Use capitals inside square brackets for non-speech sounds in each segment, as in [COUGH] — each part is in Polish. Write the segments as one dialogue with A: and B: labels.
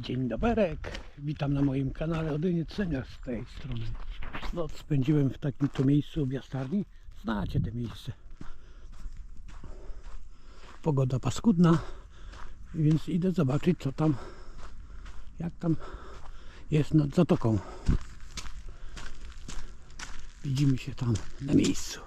A: Dzień doberek, witam na moim kanale Odyniec Senior z tej strony. Noc spędziłem w takim to miejscu w Jastarni. Znacie te miejsce. Pogoda paskudna, więc idę zobaczyć co tam, jak tam jest nad zatoką. Widzimy się tam na miejscu.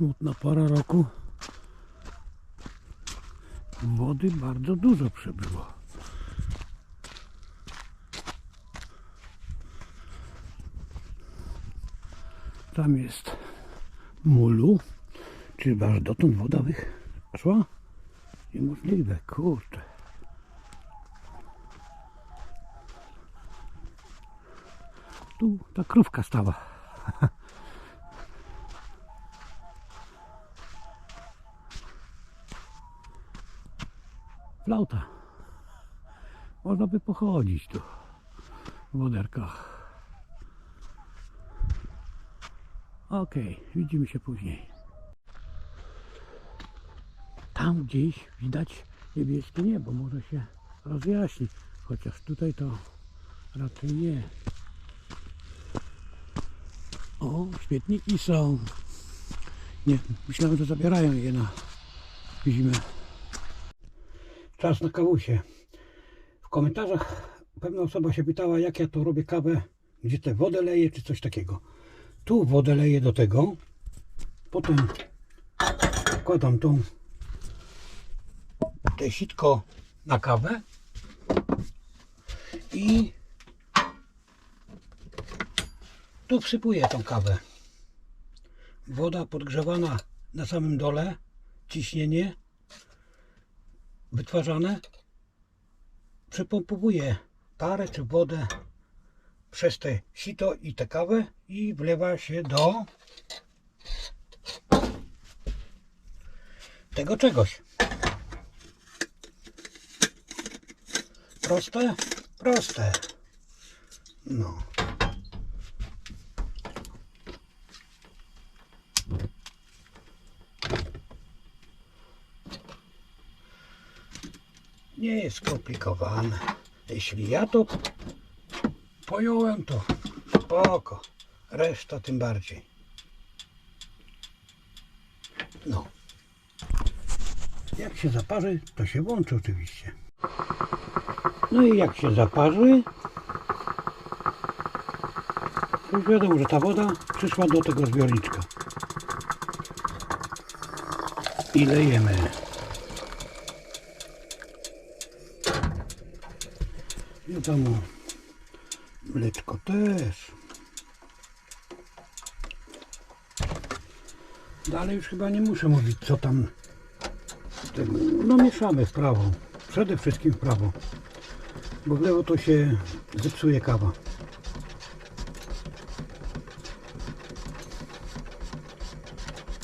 A: Smutna pora roku. Wody bardzo dużo przybyło. Tam jest mulu. Czy aż dotąd woda wyszła? Niemożliwe, kurczę. Tu ta krówka stała. [LAUGHS] Flauta. Można by pochodzić tu w woderkach. Okej, widzimy się później. Tam gdzieś widać niebieskie niebo, może się rozjaśni, chociaż tutaj to raczej nie. O, śmietniki są. Nie, myślałem, że zabierają je na zimę. Czas na kawusie. W komentarzach pewna osoba się pytała, jak ja to robię kawę, gdzie tę wodę leję, czy coś takiego. Tu wodę leję do tego, potem wkładam tą te sitko na kawę i tu wsypuję tą kawę. Woda podgrzewana na samym dole, ciśnienie wytwarzane. Przepompowuję parę czy wodę przez te sito i tę kawę i wlewa się do tego czegoś. Proste? Proste. No. Nie jest skomplikowane. Jeśli ja to pojąłem, to spoko. Reszta tym bardziej. No. Jak się zaparzy, to się włączy oczywiście. No i jak się zaparzy, to już wiadomo, że ta woda przyszła do tego zbiorniczka. I lejemy. Wiadomo, mleczko też. Dalej już chyba nie muszę mówić, co tam. No mieszamy w prawo. Przede wszystkim w prawo. Bo w lewo to się zepsuje kawa.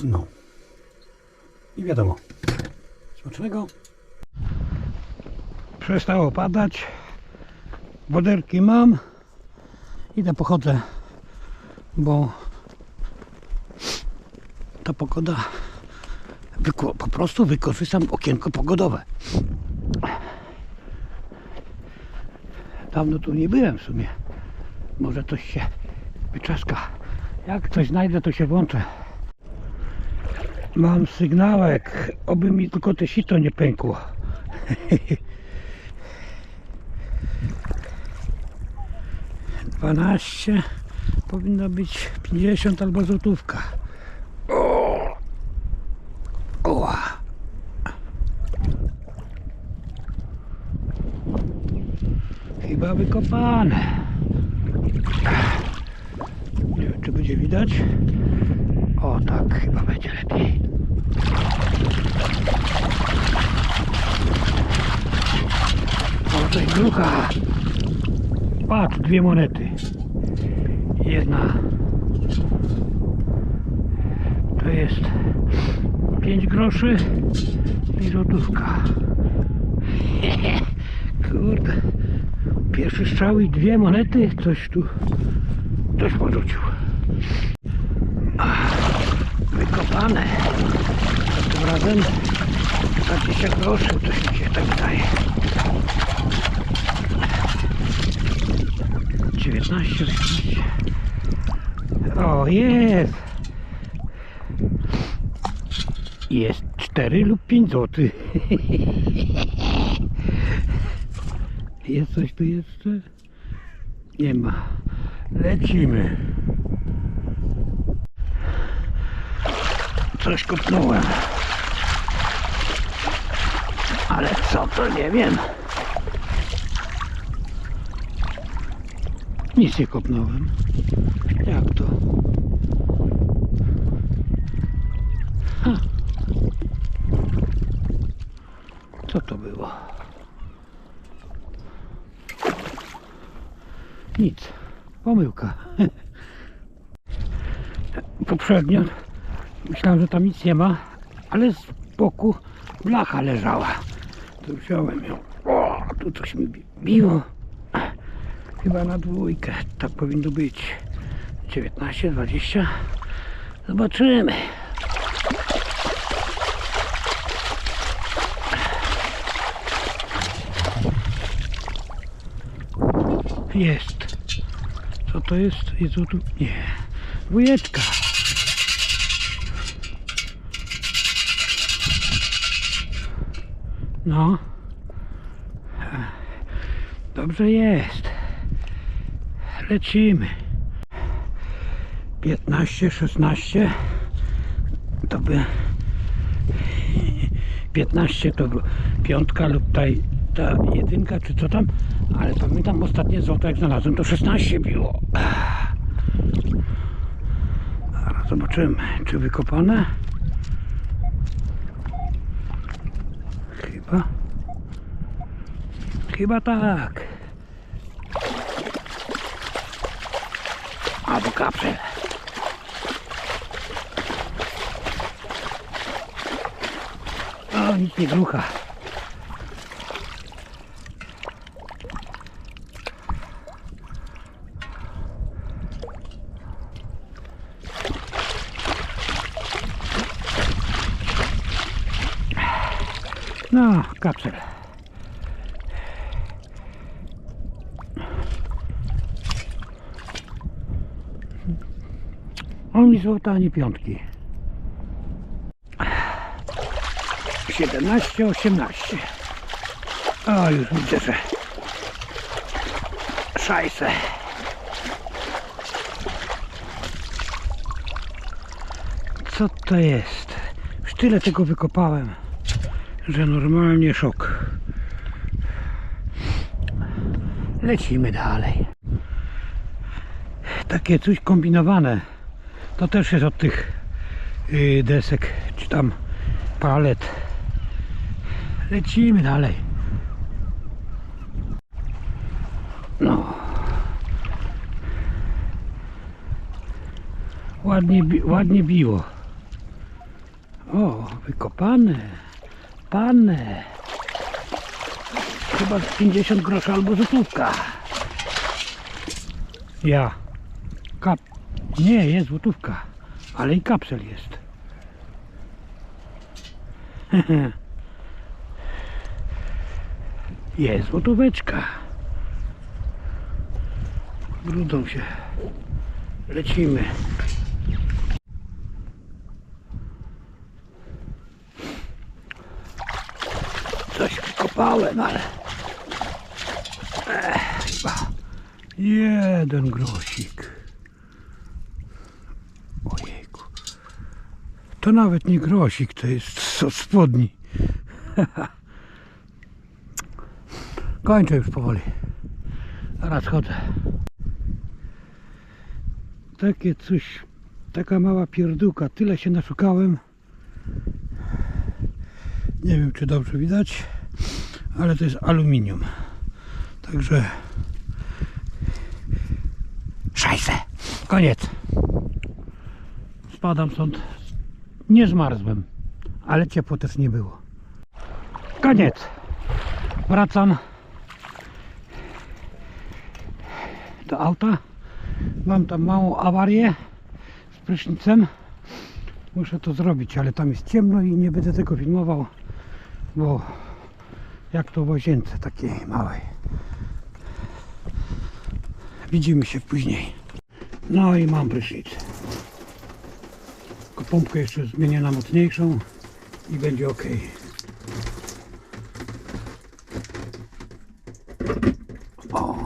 A: No. I wiadomo. Smacznego. Przestało padać. Woderki mam. Idę pochodzę, bo ta pogoda po prostu wykorzystam okienko pogodowe. Dawno tu nie byłem w sumie. Może coś się wyczaska. Jak coś znajdę, to się włączę. Mam sygnałek, oby mi tylko te sito nie pękło. [LAUGHS] Dwanaście powinno być 50 albo złotówka. O! O! Chyba wykopane. Nie wiem, czy będzie widać. O, tak, chyba będzie lepiej. O, to jest. Patrz, dwie monety. Jedna to jest 5 groszy i złotówka. [LAUGHS] Kurde. Pierwszy strzał i dwie monety. Coś tu, coś porzucił. Wykopane. Tym razem 20 groszy, coś się tak wydaje. 19, 18. O, jest! Jest 4 lub 5 zł. [LAUGHS] Jest coś tu jeszcze? Nie ma. Lecimy. Coś kopnąłem. Ale co to nie wiem. Nic nie kopnąłem. Jak to? Ha. Co to było? Nic. Pomyłka. [LAUGHS] Poprzednio myślałem, że tam nic nie ma, ale z boku blacha leżała. Tu wziąłem ją. O, tu coś mi bi- biło. Chyba na dwójkę. Tak powinno być. 19, 20. Zobaczymy. Jest. Co to jest? Jezu, tu... Nie. Dwójeczka. No. Dobrze jest. Lecimy. 15, 16 to by 15 to piątka lub ta, ta jedynka czy co tam, ale pamiętam ostatnie złoto jak znalazłem to 16 było. Zobaczymy czy wykopane. Chyba. Chyba tak. Albo kapsel. O, nic nie grucha. No, kapsel. Ani złota, ani piątki. 17, 18. O, już widzę, że szajse. Co to jest? Już tyle tego wykopałem, że normalnie szok. Lecimy dalej. Takie coś kombinowane. To też jest od tych y, desek, czy tam palet. Lecimy dalej. No. Ładnie, ładnie biło. O, wykopane. Pane. Chyba z 50 groszy albo złotówka. Ja. Kap. Nie, jest złotówka. Ale i kapsel jest. [LAUGHS] Jest złotóweczka. Brudą się. Lecimy. Coś wykopałem, ale... Ech, jeden grosik. To nawet nie grosik, to jest od spodni. Kończę już powoli. Zaraz chodzę. Takie coś, taka mała pierdółka. Tyle się naszukałem. Nie wiem, czy dobrze widać, ale to jest aluminium. Także szajse. Koniec. Spadam stąd. Nie zmarzłem, ale ciepło też nie było. Koniec. Wracam do auta. Mam tam małą awarię. prysznicem. Muszę to zrobić, ale tam jest ciemno i nie będę tego filmował, bo jak to w łazience takiej małej. Widzimy się później. No i mam prysznic. Pompkę jeszcze zmienię na mocniejszą i będzie ok. O.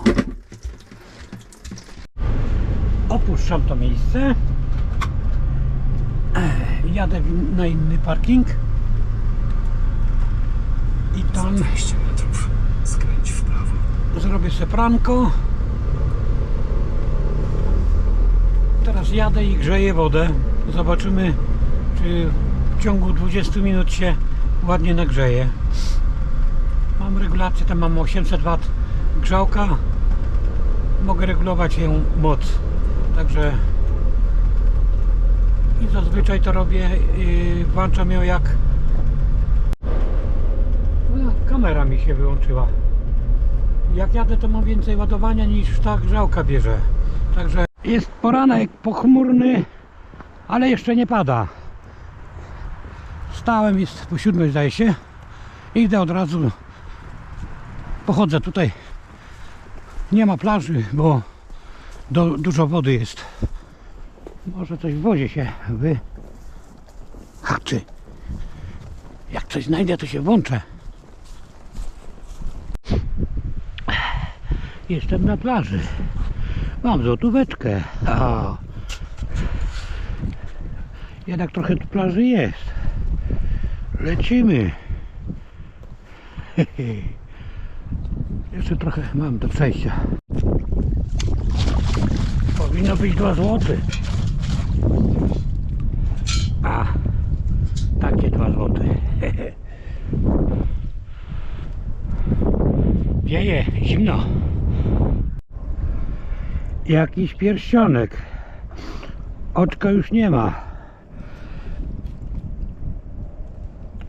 A: Opuszczam to miejsce. Jadę na inny parking. I tam
B: 200 metrów. Skręć w prawo.
A: zrobię se pranko. Teraz jadę i grzeję wodę. Zobaczymy, czy w ciągu 20 minut się ładnie nagrzeje. Mam regulację, tam mam 800 W grzałka. Mogę regulować ją moc. Także i zazwyczaj to robię, yy, włączam ją jak no, kamera mi się wyłączyła jak jadę to mam więcej ładowania niż ta grzałka bierze. Także jest poranek pochmurny, ale jeszcze nie pada. Stałem jest po siódmej zdaje się. Idę od razu. Pochodzę tutaj. Nie ma plaży, bo do, dużo wody jest. Może coś w wodzie się wy haczy. Jak coś znajdę, to się włączę. Jestem na plaży. Mam złotóweczkę. O. Jednak trochę tu plaży jest. Lecimy. [LAUGHS] Jeszcze trochę mam do przejścia. Powinno być 2 złote. A, takie 2 złote. [LAUGHS] Wieje, zimno. Jakiś pierścionek. Oczka już nie ma.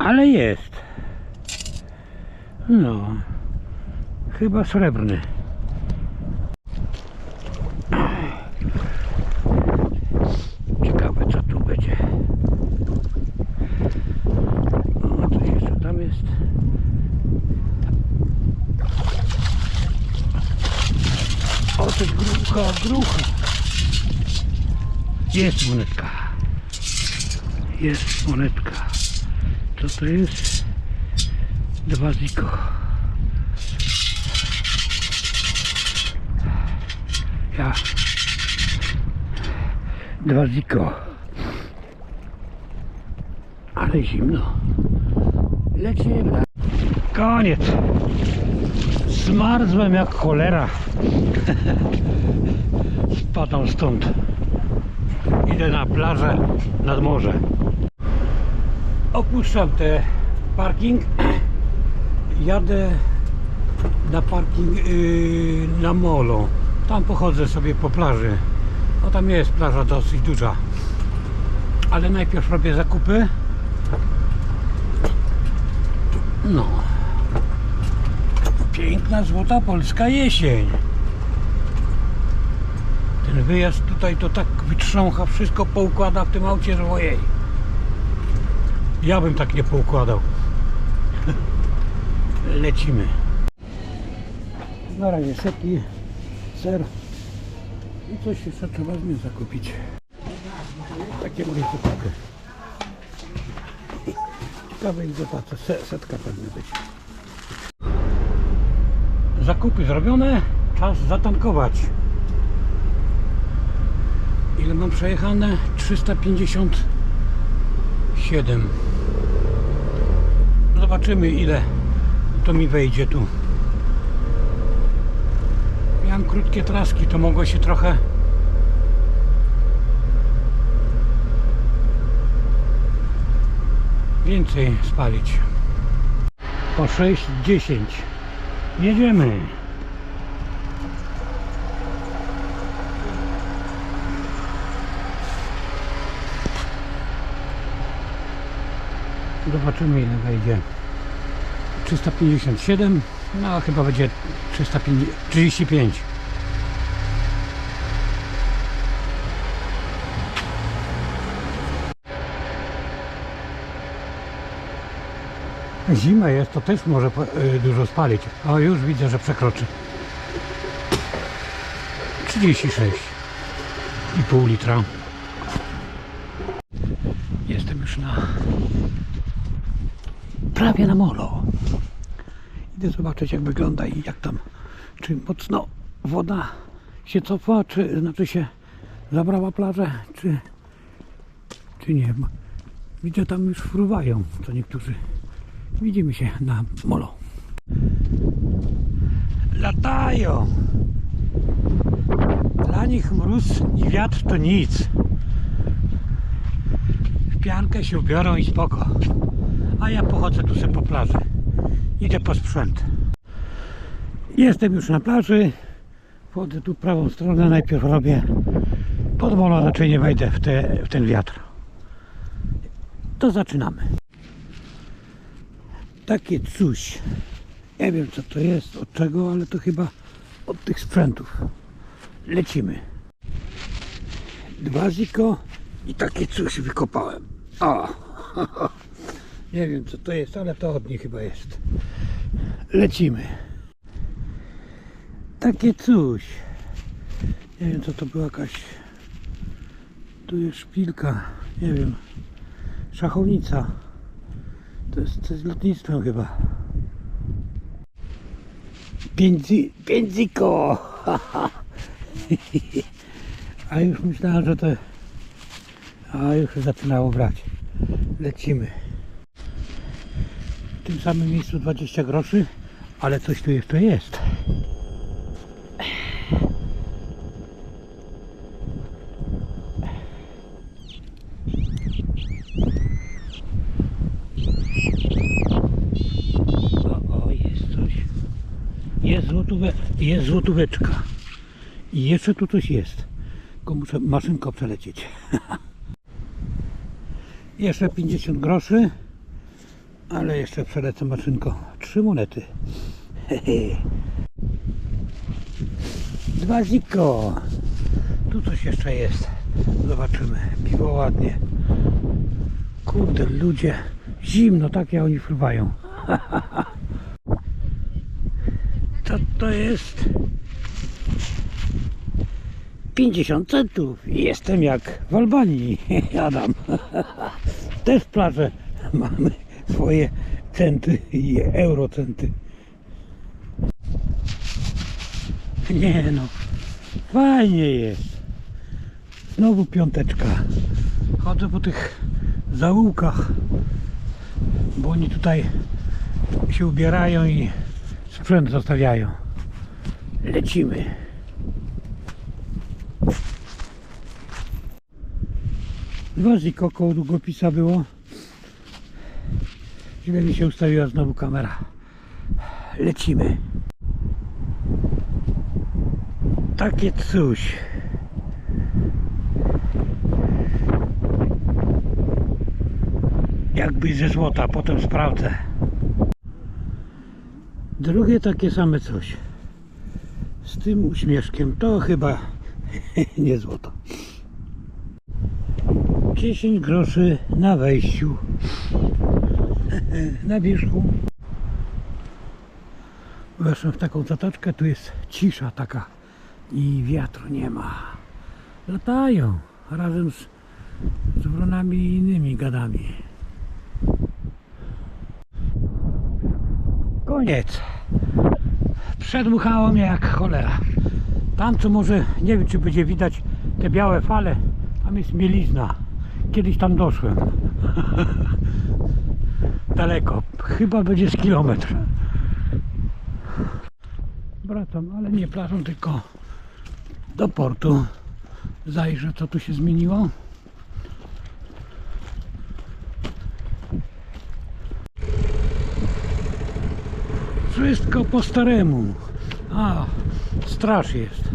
A: Ale jest. No. Chyba srebrny. Ciekawe co tu będzie. O, coś jeszcze tam jest. O, jest grucha, grucha. Jest monetka. Jest monetka. Co to jest? Dwa ziko. Ja. Dwa ziko. Ale zimno. Lecimy. Koniec. Zmarzłem jak cholera. [LAUGHS] Spadam stąd. Idę na plażę nad morze. Opuszczam ten parking. [CLEARS THROAT] Jadę na parking yy, na molo. Tam pochodzę sobie po plaży. No tam jest plaża dosyć duża. Ale najpierw robię zakupy. No. Piękna, złota polska jesień. Ten wyjazd tutaj to tak wytrzącha, wszystko poukłada w tym aucie, że ojej. Ja bym tak nie poukładał. Lecimy. Na razie seki, ser i coś jeszcze trzeba z nim zakupić. Takie moje zakupy. Ciekawe ich zapłacę. Se, setka pewnie być. Zakupy zrobione, czas zatankować. Ile mam przejechane? 357. Zobaczymy ile to mi wejdzie tu. Miałem krótkie traski, to mogło się trochę więcej spalić. Po 6,10. Jedziemy. Zobaczymy ile wejdzie. 357 no chyba będzie 335 Zima jest, to też może y, dużo spalić. O, już widzę, że przekroczy. 36,5 litra. Jestem już na... prawie na molo. Idę zobaczyć jak wygląda i jak tam, czy mocno woda się cofa, czy znaczy się zabrała plażę, czy, czy nie. Widzę tam już fruwają, to niektórzy. Widzimy się na molo. Latają! Dla nich mróz i wiatr to nic. W piankę się ubiorą i spoko. A ja pochodzę tu sobie po plaży. Idę po sprzęt. Jestem już na plaży. Wchodzę tu prawą stronę. Najpierw robię pod molo, raczej nie wejdę w, te, w ten wiatr. To zaczynamy. Takie coś. Nie wiem co to jest, od czego, ale to chyba od tych sprzętów. Lecimy. Dwa ziko i takie coś wykopałem. O! [LAUGHS] Nie wiem co to jest, ale to od nich chyba jest. Lecimy. Takie coś. Nie wiem co to była jakaś. Tu jest szpilka. Nie wiem. Szachownica. To jest coś z lotnictwem chyba. Piędzi, piędziko! [LAUGHS] A już myślałem, że to... A już zaczynało brać. Lecimy. Tym samym miejscu 20 groszy, ale coś tu jeszcze jest. O, o, jest coś. Jest, złotówe, jest złotóweczka. I jeszcze tu coś jest. Tylko muszę maszynko przelecieć. [LAUGHS] jeszcze 50 groszy. Ale jeszcze przelecę maszynko. Trzy monety. Dwa ziko. Tu coś jeszcze jest. Zobaczymy. Piwo ładnie. Kurde, ludzie. Zimno, takie oni fruwają. [LAUGHS] Co to jest? 50 centów. Jestem jak w Albanii. [LAUGHS] Adam. [LAUGHS] Też plaże mamy swoje centy i eurocenty. Nie no. Fajnie jest. Znowu piąteczka. Chodzę po tych zaułkach, bo oni tutaj się ubierają i sprzęt zostawiają. Lecimy. Dwa ziko koło długopisa było. Źle mi się ustawiła znowu kamera. Lecimy. Takie coś. Jakby ze złota, potem sprawdzę. Drugie takie same coś. Z tym uśmieszkiem to chyba [LAUGHS] nie złoto. 10 groszy na wejściu. [LAUGHS] Na wierzchu. Weszłem w taką zatoczkę, tu jest cisza taka i wiatru nie ma. Latają razem z, z wronami i innymi gadami. Koniec. Przedmuchało mnie jak cholera. Tam co może, nie wiem czy będzie widać te białe fale, tam jest mielizna. Kiedyś tam doszłem. [LAUGHS] Daleko, chyba będzie z kilometr. Wracam, ale nie plażą, tylko do portu. Zajrzę co tu się zmieniło. Wszystko po staremu. A, straż jest.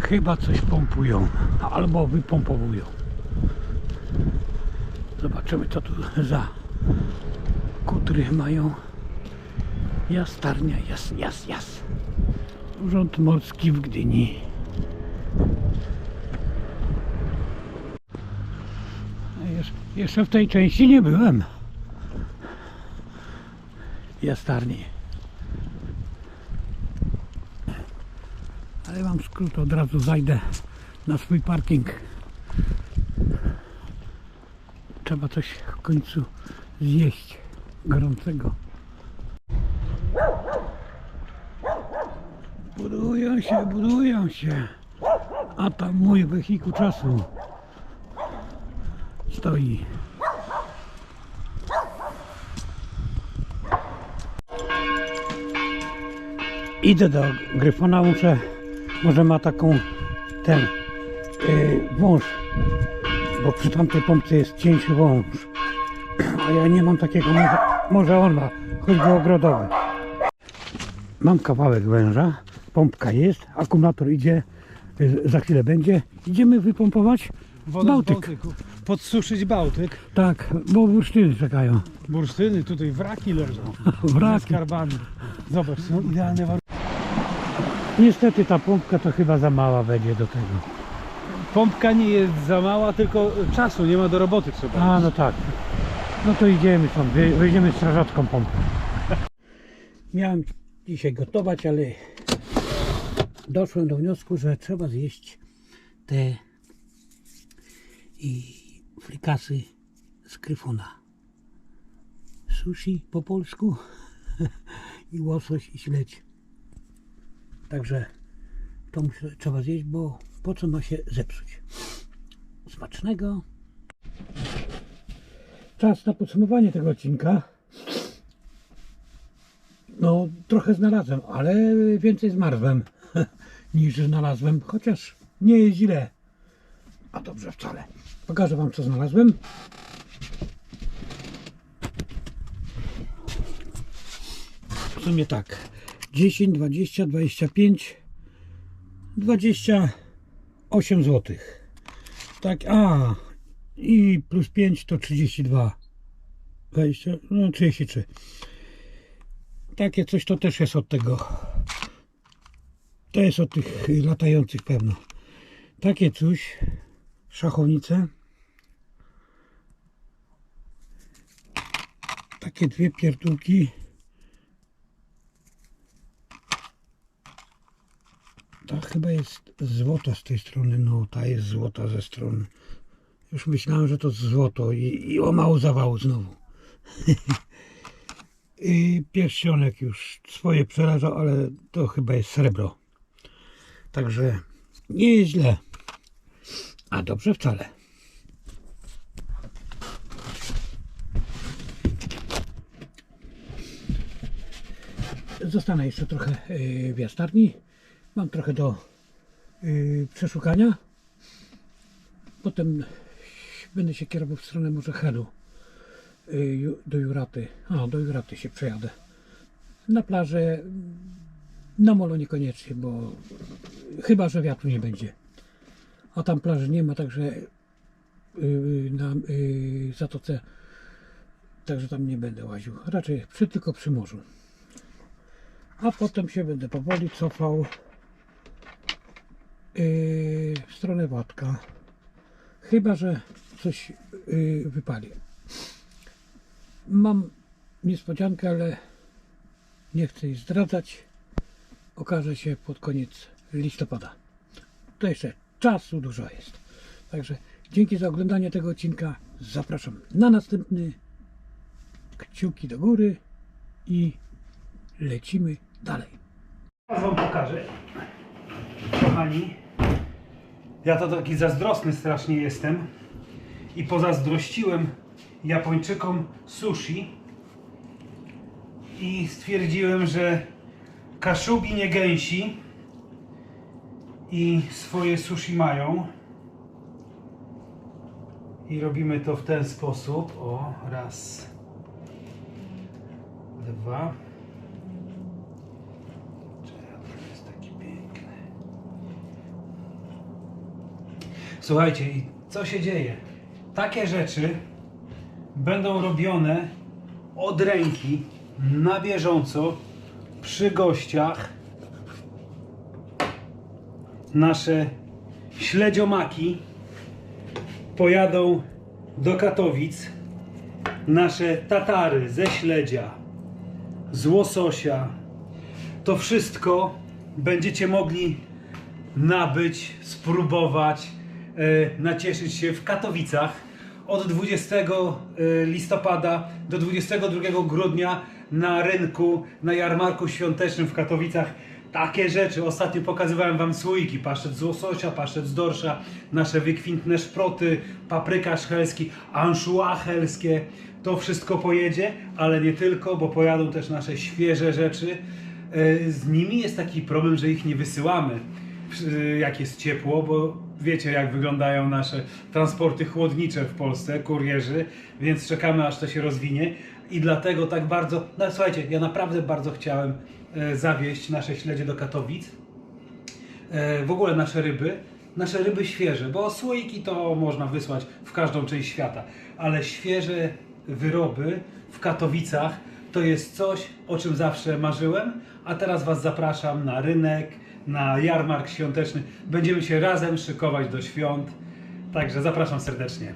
A: Chyba coś pompują. Albo wypompowują. Zobaczymy co tu za kutry mają. Jastarnia, jas, jas, jas. Urząd Morski w Gdyni. Jesz- Jeszcze w tej części nie byłem. jastarni. Ale mam skrót, od razu zajdę na swój parking. Trzeba coś w końcu zjeść gorącego. Budują się, budują się. A tam mój wehikuł czasu stoi. Idę do Gryfona, muszę, może ma taką, ten, yy, wąż, bo przy tamtej pompce jest cieńszy wąż, a ja nie mam takiego, może, może on ma, choćby ogrodowy. Mam kawałek węża, pompka jest, akumulator idzie, y, za chwilę będzie. Idziemy wypompować
C: Wodę
A: Bałtyk.
C: Podsuszyć Bałtyk.
A: Tak, bo bursztyny czekają.
C: Bursztyny, tutaj wraki leżą. [LAUGHS]
A: Wraki.
C: Z karbami. Zobacz, są idealne warunki.
A: Niestety ta pompka to chyba za mała będzie do tego.
C: Pompka nie jest za mała, tylko czasu nie ma do roboty trzeba.
A: A no tak. No to idziemy stąd, weźmiemy strażacką pompkę. Miałem dzisiaj gotować, ale doszłem do wniosku, że trzeba zjeść te i frikasy z Gryfona. Sushi po polsku [LAUGHS] i łosoś i śledź. Także to muszę, trzeba zjeść, bo po co ma się zepsuć. Smacznego. Czas na podsumowanie tego odcinka. No, trochę znalazłem, ale więcej zmarzłem [LAUGHS] niż znalazłem, chociaż nie jest źle. A dobrze wcale. Pokażę Wam, co znalazłem. W sumie tak. 10, 20, 25, 28 zł. Tak, a i plus 5 to 32. 20, no 33. Takie coś to też jest od tego. To jest od tych latających pewno. Takie coś. Szachownice. Takie dwie pierdółki. Ta chyba jest złota z tej strony. No, ta jest złota ze strony. Już myślałem, że to złoto i, i o mało zawału znowu. [LAUGHS] I pierścionek już swoje przeraża, ale to chyba jest srebro. Także nie jest źle. A dobrze wcale. Zostanę jeszcze trochę yy, w jastarni. Mam trochę do yy, przeszukania. Potem będę się kierował w stronę może Helu. Y, do Juraty. A, do Juraty się przejadę. Na plażę, na molo niekoniecznie, bo chyba, że wiatru nie będzie. A tam plaży nie ma, także yy, na yy, zatoce, także tam nie będę łaził. Raczej przy, tylko przy morzu. A potem się będę powoli cofał w stronę Władka. Chyba, że coś yy, wypali. Mam niespodziankę, ale nie chcę jej zdradzać. Okaże się pod koniec listopada. To jeszcze czasu dużo jest. Także dzięki za oglądanie tego odcinka. Zapraszam na następny. Kciuki do góry i lecimy dalej.
C: Teraz wam pokażę. Kochani, ja to taki zazdrosny strasznie jestem i pozazdrościłem Japończykom sushi i stwierdziłem, że kaszubi nie gęsi i swoje sushi mają. I robimy to w ten sposób. O, raz, dwa. Czemu jest taki piękny? Słuchajcie, i co się dzieje? Takie rzeczy będą robione od ręki, na bieżąco, przy gościach. Nasze śledziomaki pojadą do Katowic. Nasze tatary ze śledzia z łososia. To wszystko będziecie mogli nabyć, spróbować, nacieszyć się w Katowicach od 20 e, listopada do 22 grudnia na rynku, na jarmarku świątecznym w Katowicach. Takie rzeczy. Ostatnio pokazywałem Wam słoiki. Pasztet z łososia, pasztet z dorsza, nasze wykwintne szproty, papryka szhelski, anchois helskie. To wszystko pojedzie, ale nie tylko, bo pojadą też nasze świeże rzeczy. E, Z nimi jest taki problem, że ich nie wysyłamy jak jest ciepło, bo wiecie jak wyglądają nasze transporty chłodnicze w Polsce, kurierzy, więc czekamy aż to się rozwinie. I dlatego tak bardzo, no słuchajcie, ja naprawdę bardzo chciałem e, zawieźć nasze śledzie do Katowic, e, w ogóle nasze ryby, nasze ryby świeże, bo słoiki to można wysłać w każdą część świata, ale świeże wyroby w Katowicach to jest coś, o czym zawsze marzyłem, a teraz Was zapraszam na rynek, na jarmark świąteczny. Będziemy się razem szykować do świąt, także zapraszam serdecznie.